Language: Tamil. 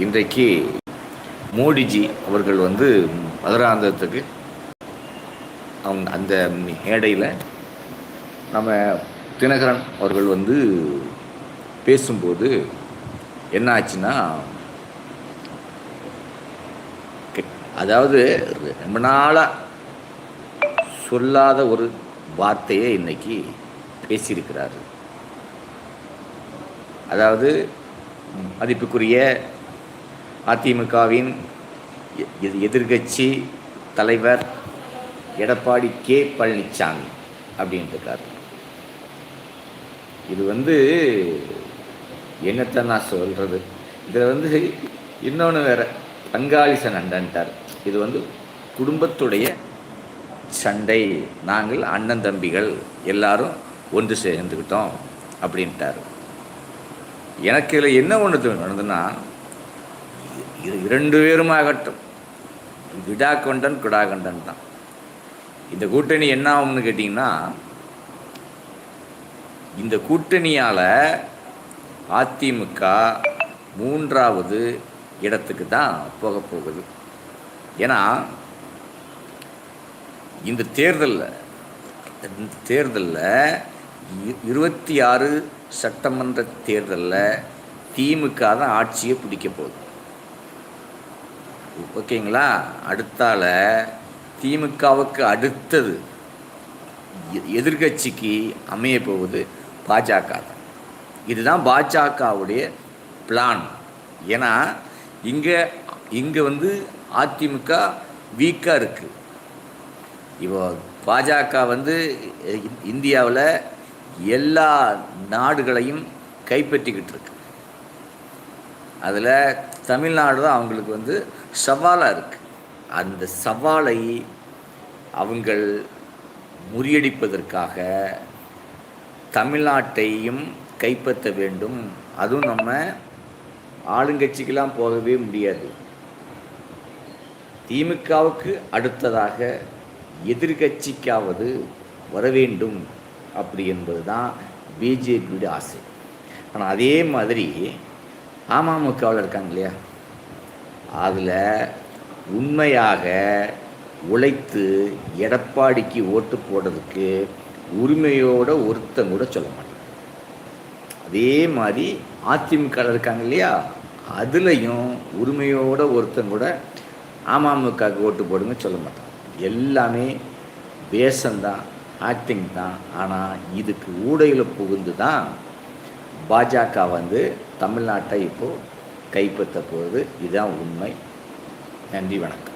இன்றைக்கு மோடிஜி அவர்கள் வந்து மதுராந்தகத்துக்கு அவங்க அந்த மேடையில் நம்ம தினகரன் அவர்கள் வந்து பேசும்போது என்ன ஆச்சுன்னா அதாவது ரொம்ப நாளாக சொல்லாத ஒரு வார்த்தையை இன்னைக்கு பேசியிருக்கிறாரு. அதாவது மதிப்புக்குரிய அதிமுகவின் எ- எதிர்க்கட்சி தலைவர் எடப்பாடி கே. பழனிசாமி அப்படின்ட்டுருக்கார். இது வந்து என்னத்தை நான் சொல்கிறது இதில் வந்து இன்னொன்று வேற பங்காளி சண்டைன்ட்டார் இது வந்து குடும்பத்துடைய சண்டை. நாங்கள் அண்ணன் தம்பிகள் எல்லாரும் ஒன்று சேர்ந்துக்கிட்டோம் அப்படின்ட்டார். எனக்கு இதில் என்ன ஒன்று நடந்ததுன்னா இது இரண்டு பேருமாகட்டும். விடா கொண்டன் குடாகண்டன் தான். இந்த கூட்டணி என்ன ஆகும்னு கேட்டிங்கன்னா இந்த கூட்டணியால் அதிமுக மூன்றாவது இடத்துக்கு தான் போக போகுது. ஏன்னா இந்த தேர்தலில் இந்த தேர்தலில் இருபத்தி ஆறு சட்டமன்ற தேர்தலில் திமுக தான் ஆட்சியை பிடிக்க போகுது. ஓகேங்களா? அடுத்தால திமுகவுக்கு அடுத்தது எதிர்கட்சிக்கு எதிர்க்கட்சிக்கு அமைய போவது பாஜக தான். இதுதான் பாஜகவுடைய பிளான் ஏன்னா இங்கே இங்கே வந்து அதிமுக வீக்காக இருக்குது இப்போ பாஜக வந்து இந்தியாவில் எல்லா நாடுகளையும் கைப்பற்றிக்கிட்டு இருக்கு. அதில் தமிழ்நாடு தான் அவங்களுக்கு வந்து சவாலாக இருக்குது அந்த சவாலை அவங்கள் முறியடிப்பதற்காக தமிழ்நாட்டையும் கைப்பற்ற வேண்டும். அதுவும் நம்ம ஆளுங்கட்சிக்கெல்லாம் போகவே முடியாது. திமுகவுக்கு அடுத்ததாக எதிர்கட்சிக்காவது வர வேண்டும் அப்படி என்பது தான் பிஜேபியோட ஆசை. ஆனால் அதே மாதிரி அமமுகவில் இருக்காங்க இல்லையா? அதில் உண்மையாக உழைத்து எடப்பாடிக்கு ஓட்டு போடுறதுக்கு உரிமையோட ஒருத்தன் கூட சொல்ல மாட்டான். அதே மாதிரி அதிமுக இருக்காங்க இல்லையா? அதுலேயும் உரிமையோட ஒருத்தன் கூட அமமுகவுக்கு ஓட்டு போடுங்க சொல்ல மாட்டான். எல்லாமே வேஷம்தான் ஆக்டிங் தான். ஆனால் இதுக்கு ஊடையில் புகுந்து தான் பாஜக வந்து தமிழ்நாட்டை இப்போது கைப்பற்ற போகுது இதுதான் உண்மை. நன்றி வணக்கம்.